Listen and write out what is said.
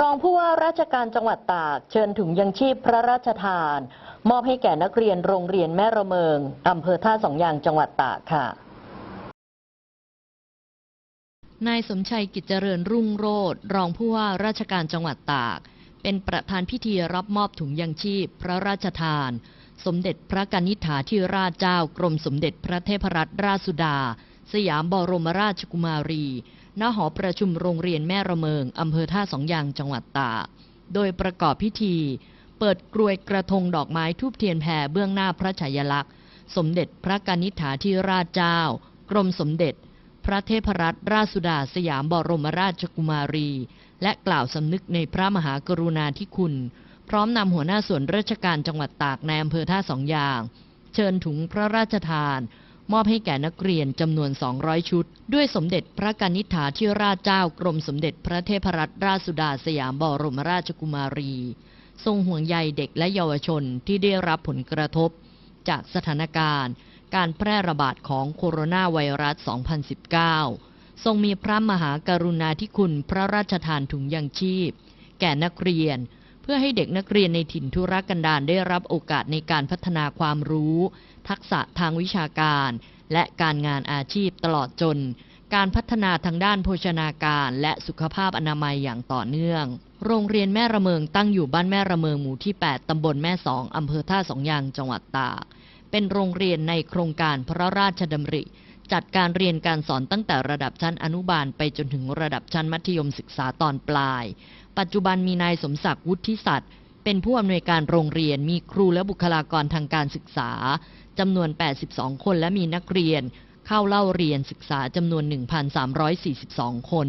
รองผู้ว่าราชการจังหวัดตากเชิญถุงยังชีพพระราชทาน มอบให้แก่นักเรียนโรงเรียนแม่ระเมิงอำเภอท่าสองยางจังหวัดตากค่ะนายสมชัยกิจเจริญรุ่งโรจน์รองผู้ว่าราชการจังหวัดตาก เป็นประธานพิธีรับมอบถุงยังชีพพระราชทาน สมเด็จพระกนิษฐาธิราชเจ้ากรมสมเด็จพระเทพรัตนราชสุดา สยามบรมราชกุมารี ณ หอประชุมโรงเรียนแม่ระเมิง อำเภอท่าสองยางจังหวัดตาก โดยประกอบพิธี เปิดกรวยกระทงดอกไม้ทูบเทียนแผ่เบื้องหน้าพระฉายาลักษณ์ สมเด็จพระกนิษฐาธิราชเจ้า กรมสมเด็จ พระเทพรัตนราชสุดาสยามบรมราชกุมารี และกล่าวสำนึกในพระมหากรุณาธิคุณ พร้อมนำหัวหน้าส่วนราชการจังหวัดตากในอำเภอท่าสองยาง เชิญถุงพระราชทาน มอบให้แก่นักเรียนจำนวน 200 ชุด ด้วยสมเด็จพระกนิษฐาธิราชเจ้ากรมสมเด็จพระเทพรัตนราชสุดาสยามบรมราชกุมารี ทรงห่วงใยเด็กและเยาวชนที่ได้รับผลกระทบ จากสถานการณ์ การแพร่ระบาดของโคโรนาไวรัส 2019 ทรงมีพระมหากรุณาธิคุณพระราชทานถุงยังชีพ แก่นักเรียน เพื่อให้เด็กนักเรียนในถิ่นทุรกันดารได้รับโอกาสในการพัฒนาความรู้ ทักษะทางวิชาการ และการงานอาชีพตลอดจน การพัฒนาทางด้านโภชนาการและสุขภาพอนามัยอย่างต่อเนื่อง โรงเรียนแม่ระเมิงตั้งอยู่บ้านแม่ระเมิงหมู่ที่ 8 ตำบลแม่สองอำเภอท่าสองยางจังหวัดตากเป็นโรงเรียนในโครงการพระราชดำริ จัดการเรียนการสอนตั้งแต่ระดับชั้นอนุบาลไปจนถึงระดับชั้นมัธยมศึกษาตอนปลาย ปัจจุบันมีนายสมศักดิ์วุฒิสัตว์เป็นผู้อำนวยการโรงเรียนมีครูและบุคลากรทางการศึกษาจำนวน 82 คนและมีนักเรียน เข้าเล่าเรียนศึกษาจำนวน 1,342 คน